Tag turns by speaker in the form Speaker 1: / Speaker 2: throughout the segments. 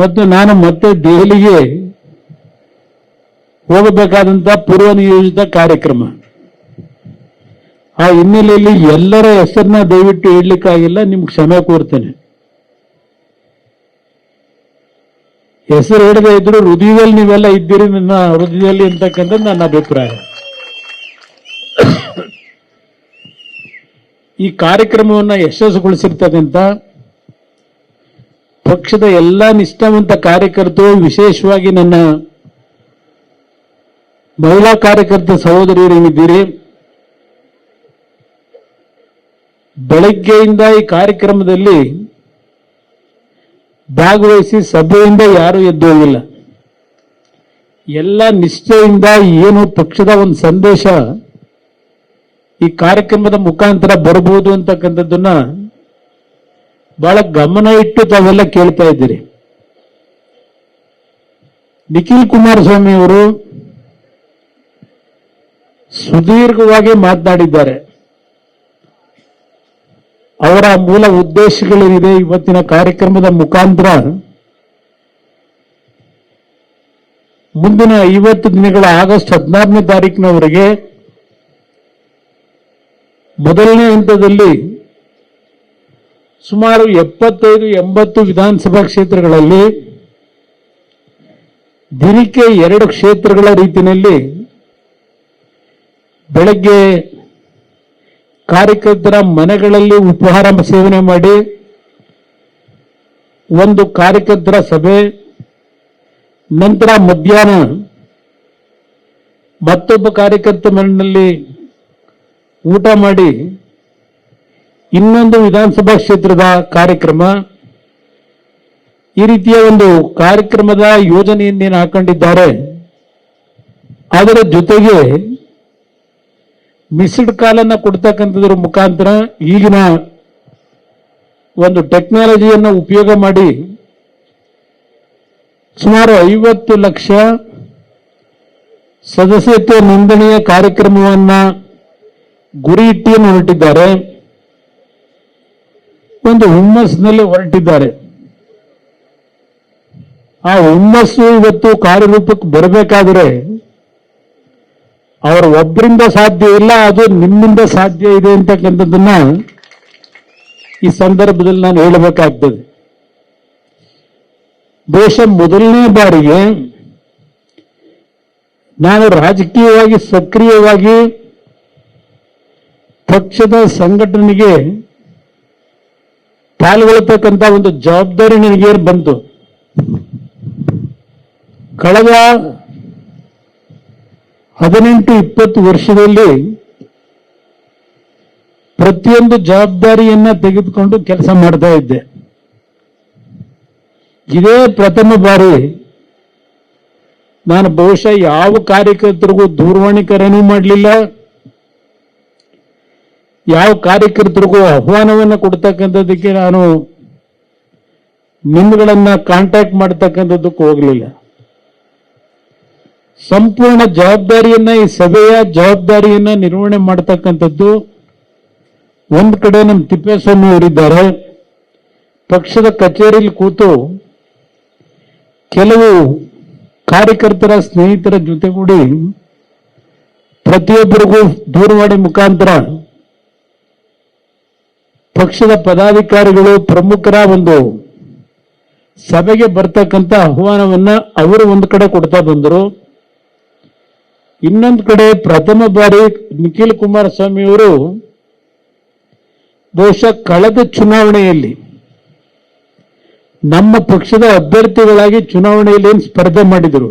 Speaker 1: ಮತ್ತು ನಾನು ಮತ್ತೆ ದೆಹಲಿಗೆ ಹೋಗಬೇಕಾದಂತ ಪೂರ್ವ ನಿಯೋಜಿತ ಕಾರ್ಯಕ್ರಮ. ಆ ಹಿನ್ನೆಲೆಯಲ್ಲಿ ಎಲ್ಲರ ಹೆಸರನ್ನ ದಯವಿಟ್ಟು ಹೇಳಲಿಕ್ಕಾಗಿಲ್ಲ, ನಿಮ್ಗೆ ಕ್ಷಮೆ ಕೋರ್ತೇನೆ. ಹೆಸರು ಹಿಡದೆ ಇದ್ರು ಹೃದಯದಲ್ಲಿ ನೀವೆಲ್ಲ ಇದ್ದೀರಿ ನನ್ನ ಹೃದಯದಲ್ಲಿ ಅಂತಕ್ಕಂಥದ್ದು ನನ್ನ ಅಭಿಪ್ರಾಯ. ಈ ಕಾರ್ಯಕ್ರಮವನ್ನು ಯಶಸ್ಸುಗೊಳಿಸಿರ್ತಕ್ಕಂಥ ಪಕ್ಷದ ಎಲ್ಲ ನಿಷ್ಠಾವಂತ ಕಾರ್ಯಕರ್ತರು ವಿಶೇಷವಾಗಿ ನನ್ನ ಮಹಿಳಾ ಕಾರ್ಯಕರ್ತ ಸಹೋದರಿಯರೇನಿದ್ದೀರಿ ಬೆಳಗ್ಗೆಯಿಂದ ಈ ಕಾರ್ಯಕ್ರಮದಲ್ಲಿ ಭಾಗವಹಿಸಿ ಸಭೆಯಿಂದ ಯಾರು ಎದ್ದು ಹೋಗಿಲ್ಲ. ಎಲ್ಲ ನಿಷ್ಠೆಯಿಂದ ಏನು ಪಕ್ಷದ ಒಂದು ಸಂದೇಶ ಈ ಕಾರ್ಯಕ್ರಮದ ಮುಖಾಂತರ ಬರಬಹುದು ಅಂತಕ್ಕಂಥದ್ದನ್ನ ಬಹಳ ಗಮನ ಇಟ್ಟು ತಾವೆಲ್ಲ ಕೇಳ್ತಾ ಇದ್ದೀರಿ. ನಿಖಿಲ್ ಕುಮಾರಸ್ವಾಮಿ ಅವರು ಸುದೀರ್ಘವಾಗಿ ಮಾತನಾಡಿದ್ದಾರೆ. ಅವರ ಮೂಲ ಉದ್ದೇಶಗಳೇನಿದೆ, ಇವತ್ತಿನ ಕಾರ್ಯಕ್ರಮದ ಮುಖಾಂತರ ಮುಂದಿನ ಐವತ್ತು ದಿನಗಳ ಆಗಸ್ಟ್ ಹದಿನಾರನೇ ತಾರೀಕಿನವರೆಗೆ ಮೊದಲನೇ ಹಂತದಲ್ಲಿ ಸುಮಾರು ಎಪ್ಪತ್ತೈದು, ಎಂಬತ್ತು ವಿಧಾನಸಭಾ ಕ್ಷೇತ್ರಗಳಲ್ಲಿ ದಿನಕ್ಕೆ ಎರಡು ಕ್ಷೇತ್ರಗಳ ರೀತಿಯಲ್ಲಿ ಬೆಳಗ್ಗೆ ಕಾರ್ಯಕರ್ತರ ಮನೆಗಳಲ್ಲಿ ಉಪಹಾರ ಸೇವನೆ ಮಾಡಿ, ಒಂದು ಕಾರ್ಯಕರ್ತರ ಸಭೆ, ನಂತರ ಮಧ್ಯಾಹ್ನ ಮತ್ತೊಬ್ಬ ಕಾರ್ಯಕರ್ತ ಮನೆಯಲ್ಲಿ ಊಟ ಮಾಡಿ ಇನ್ನೊಂದು ವಿಧಾನಸಭಾ ಕ್ಷೇತ್ರದ ಕಾರ್ಯಕ್ರಮ, ಈ ರೀತಿಯ ಒಂದು ಕಾರ್ಯಕ್ರಮದ ಯೋಜನೆಯನ್ನೇನು ಹಾಕೊಂಡಿದ್ದಾರೆ, ಅದರ ಜೊತೆಗೆ ಮಿಸ್ಡ್ ಕಾಲನ್ನು ಕೊಡ್ತಕ್ಕಂಥದ್ರ ಮುಖಾಂತರ ಈಗಿನ ಒಂದು ಟೆಕ್ನಾಲಜಿಯನ್ನು ಉಪಯೋಗ ಮಾಡಿ ಸುಮಾರು ಐವತ್ತು ಲಕ್ಷ ಸದಸ್ಯತ್ವ ನೋಂದಣಿಯ ಕಾರ್ಯಕ್ರಮವನ್ನ ಗುರಿ ಇಟ್ಟಿಯನ್ನು ಹೊರಟಿದ್ದಾರೆ. ಒಂದು ಹುಮ್ಮಸ್ನಲ್ಲಿ ಹೊರಟಿದ್ದಾರೆ. ಆ ಹುಮ್ಮಸ್ಸು ಇವತ್ತು ಕಾರ್ಯರೂಪಕ್ಕೆ ಬರಬೇಕಾದ್ರೆ ಅವರ ಒಬ್ಬರಿಂದ ಸಾಧ್ಯ ಇಲ್ಲ, ಅದು ನಿಮ್ಮಿಂದ ಸಾಧ್ಯ ಇದೆ ಅಂತಕ್ಕಂಥದ್ದನ್ನ ಈ ಸಂದರ್ಭದಲ್ಲಿ ನಾನು ಹೇಳಬೇಕಾಗ್ತದೆ. ದೇಶ ಮೊದಲನೇ ಬಾರಿಗೆ ನಾನು ರಾಜಕೀಯವಾಗಿ ಸಕ್ರಿಯವಾಗಿ ಪಕ್ಷದ ಸಂಘಟನೆಗೆ ಪಾಲ್ಗೊಳ್ತಕ್ಕಂಥ ಒಂದು ಜವಾಬ್ದಾರಿ ನನಗೆ ಬಂತು. ಕಳೆದ ಹದಿನೆಂಟು ಇಪ್ಪತ್ತು ವರ್ಷದಲ್ಲಿ ಪ್ರತಿಯೊಂದು ಜವಾಬ್ದಾರಿಯನ್ನ ತೆಗೆದುಕೊಂಡು ಕೆಲಸ ಮಾಡ್ತಾ ಇದ್ದೆ. ಇದೇ ಪ್ರಥಮ ಬಾರಿ ನಾನು ಬಹುಶಃ ಯಾವ ಕಾರ್ಯಕರ್ತರಿಗೂ ದೂರವಾಣಿ ಕರೆನೂ ಮಾಡಲಿಲ್ಲ. ಯಾವ ಕಾರ್ಯಕರ್ತರಿಗೂ ಆಹ್ವಾನವನ್ನು ಕೊಡ್ತಕ್ಕಂಥದ್ದಕ್ಕೆ ನಾನು ನಿಮ್ಗಳನ್ನ ಕಾಂಟ್ಯಾಕ್ಟ್ ಮಾಡ್ತಕ್ಕಂಥದ್ದಕ್ಕೆ ಹೋಗಲಿಲ್ಲ. ಸಂಪೂರ್ಣ ಜವಾಬ್ದಾರಿಯನ್ನ, ಈ ಸಭೆಯ ಜವಾಬ್ದಾರಿಯನ್ನ ನಿರ್ವಹಣೆ ಮಾಡ್ತಕ್ಕಂಥದ್ದು ಒಂದು ಕಡೆ ನಮ್ಮ ತಿಪ್ಪೇಸ್ವಾಮಿ ಅವರಿದ್ದಾರೆ. ಪಕ್ಷದ ಕಚೇರಿಯಲ್ಲಿ ಕೂತು ಕೆಲವು ಕಾರ್ಯಕರ್ತರ ಸ್ನೇಹಿತರ ಜೊತೆಗೂಡಿ ಪ್ರತಿಯೊಬ್ಬರಿಗೂ ದೂರವಾಣಿ ಮುಖಾಂತರ ಪಕ್ಷದ ಪದಾಧಿಕಾರಿಗಳು ಪ್ರಮುಖರ ಒಂದು ಸಭೆಗೆ ಬರ್ತಕ್ಕಂಥ ಆಹ್ವಾನವನ್ನ ಅವರು ಒಂದು ಕಡೆ ಕೊಡ್ತಾ ಬಂದರು. ಇನ್ನೊಂದು ಕಡೆ ಪ್ರಥಮ ಬಾರಿ ನಿಖಿಲ್ ಕುಮಾರಸ್ವಾಮಿ ಅವರು ಬಹುಶಃ ಕಳೆದ ಚುನಾವಣೆಯಲ್ಲಿ ನಮ್ಮ ಪಕ್ಷದ ಅಭ್ಯರ್ಥಿಗಳಾಗಿ ಚುನಾವಣೆಯಲ್ಲಿ ಸ್ಪರ್ಧೆ ಮಾಡಿದರು.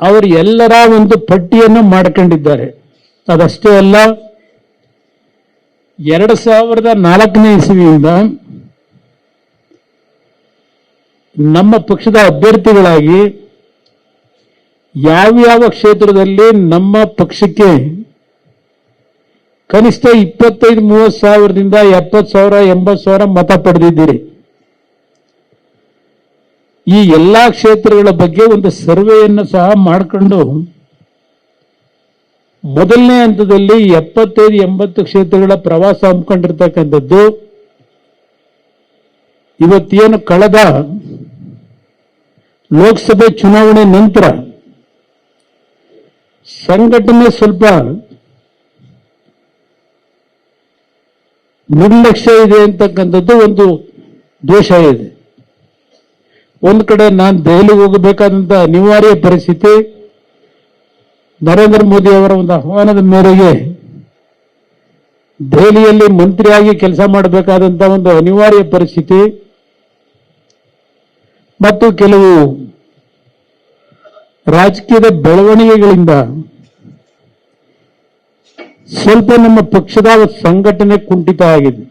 Speaker 1: ಅವರು ಎಲ್ಲರ ಒಂದು ಪಟ್ಟಿಯನ್ನು ಮಾಡ್ಕೊಂಡಿದ್ದಾರೆ. ಅದಷ್ಟೇ ಅಲ್ಲ ಎರಡು ಸಾವಿರದ ನಾಲ್ಕನೇ ಇಸವಿಯಿಂದ ನಮ್ಮ ಪಕ್ಷದ ಅಭ್ಯರ್ಥಿಗಳಾಗಿ ಯಾವ್ಯಾವ ಕ್ಷೇತ್ರದಲ್ಲಿ ನಮ್ಮ ಪಕ್ಷಕ್ಕೆ ಕನಿಷ್ಠ ಇಪ್ಪತ್ತೈದು, ಮೂವತ್ತು ಸಾವಿರದಿಂದ ಎಪ್ಪತ್ತು ಸಾವಿರ, ಎಂಬತ್ತು ಸಾವಿರ ಮತ ಪಡೆದಿದ್ದೀರಿ. ಈ ಎಲ್ಲಾ ಕ್ಷೇತ್ರಗಳ ಬಗ್ಗೆ ಒಂದು ಸರ್ವೆಯನ್ನು ಸಹ ಮಾಡಿಕೊಂಡು ಮೊದಲನೇ ಹಂತದಲ್ಲಿ ಎಪ್ಪತ್ತೈದು, ಎಂಬತ್ತು ಕ್ಷೇತ್ರಗಳ ಪ್ರವಾಸ ಹಮ್ಮಿಕೊಂಡಿರ್ತಕ್ಕಂಥದ್ದು. ಇವತ್ತೇನು ಕಳೆದ ಲೋಕಸಭೆ ಚುನಾವಣೆ ನಂತರ ಸಂಘಟನೆ ಸ್ವಲ್ಪ ನಿರ್ಲಕ್ಷ್ಯ ಇದೆ ಅಂತಕ್ಕಂಥದ್ದು ಒಂದು ದೋಷ ಇದೆ. ಒಂದು ಕಡೆ ನಾನು ದೆಹಲಿಗೆ ಹೋಗಬೇಕಾದಂತ ಅನಿವಾರ್ಯ ಪರಿಸ್ಥಿತಿ ನರೇಂದ್ರ ಮೋದಿ ಅವರ ಒಂದು ಆಹ್ವಾನದ ಮೇರೆಗೆ ದೆಹಲಿಯಲ್ಲಿ ಮಂತ್ರಿಯಾಗಿ ಕೆಲಸ ಮಾಡಬೇಕಾದಂತ ಒಂದು ಅನಿವಾರ್ಯ ಪರಿಸ್ಥಿತಿ ಮತ್ತು ಕೆಲವು ರಾಜಕೀಯದ ಬೆಳವಣಿಗೆಗಳಿಂದ ಸ್ವಲ್ಪ ನಮ್ಮ ಪಕ್ಷದ ಸಂಘಟನೆ ಕುಂಠಿತ ಆಗಿದೆ